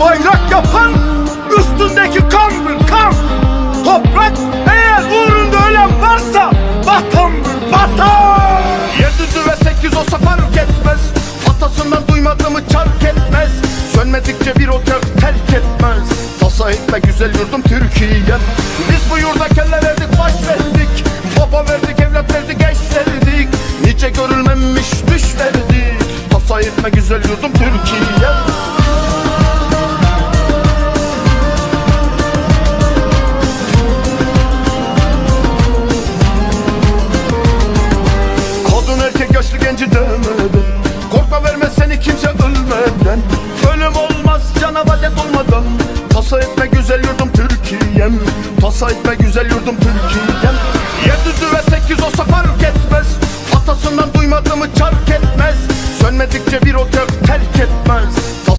Bayrak yapan üstündeki kandır kan. Toprak eğer uğrunda ölen varsa vatandır vatan. Yedi ve sekiz olsa fark etmez. Atasından duymadığımı çark etmez. Sönmedikçe bir otel terk etmez. Tasa etme güzel yurdum Türkiye'm. Biz bu yurda kelle verdik baş verdik. Baba verdik evlat verdik eş verdik. Nice görülmemiş düş verdik. Tasa etme güzel yurdum Türkiye'm. görmedim Korkma vermez seni kimse ölmeden. Ölüm olmaz cana vadet olmadan. Tasa etme güzel yurdum Türkiye'm. Tasa etme güzel yurdum Türkiye'm. Yedüzü ve sekiz olsa fark etmez. Atasından duymadığımı çark etmez. Sönmedikçe bir otel terk etmez.